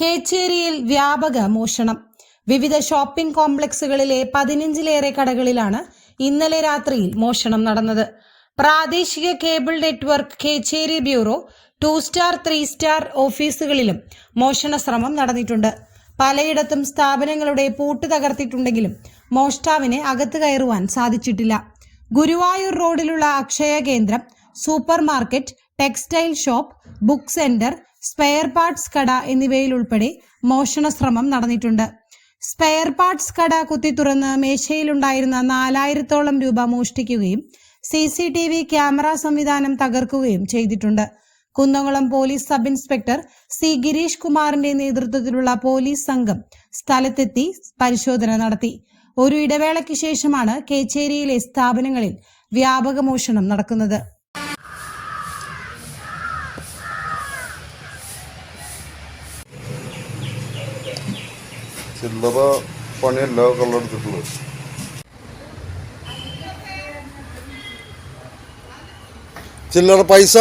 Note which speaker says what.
Speaker 1: കേച്ചേരിയിൽ വ്യാപക മോഷണം. വിവിധ ഷോപ്പിംഗ് കോംപ്ലക്സുകളിലെ പതിനഞ്ചിലേറെ കടകളിലാണ് ഇന്നലെ രാത്രിയിൽ മോഷണം നടന്നത്. പ്രാദേശിക cable network Kechery bureau two star three star ഓഫീസുകളിലും മോഷണ ശ്രമം നടന്നിട്ടുണ്ട്. പലയിടത്തും സ്ഥാപനങ്ങളുടെ പൂട്ട് തകർത്തിട്ടുണ്ടെങ്കിലും മോഷ്ടാവിനെ അകത്ത് കയറുവാൻ സാധിച്ചിട്ടില്ല. ഗുരുവായൂർ റോഡിലുള്ള അക്ഷയ കേന്ദ്രം super market textile shop book centre spare parts കട എന്നിവയിൽ ഉൾപ്പെടെ മോഷണ ശ്രമം നടന്നിട്ടുണ്ട്. സ്പെയർ പാർട്സ് കട കുത്തി തുറന്ന് മേശയിലുണ്ടായിരുന്ന നാലായിരത്തോളം രൂപ മോഷ്ടിക്കുകയും C C T V camera സംവിധാനം തകർക്കുകയും ചെയ്തിട്ടുണ്ട്. Kunnamkulam police sub inspector C Girish കുമാറിന്റെ നേതൃത്വത്തിലുള്ള പോലീസ് സംഘം സ്ഥലത്തെത്തി പരിശോധന നടത്തി. ഒരു ഇടവേളയ്ക്ക് ശേഷമാണ് കേച്ചേരിയിലെ സ്ഥാപനങ്ങളിൽ വ്യാപക മോഷണം നടക്കുന്നത്.
Speaker 2: ചില്ലറ കള്ള എടുത്തിട്ടുള്ളത്. ചില്ലറ പൈസ.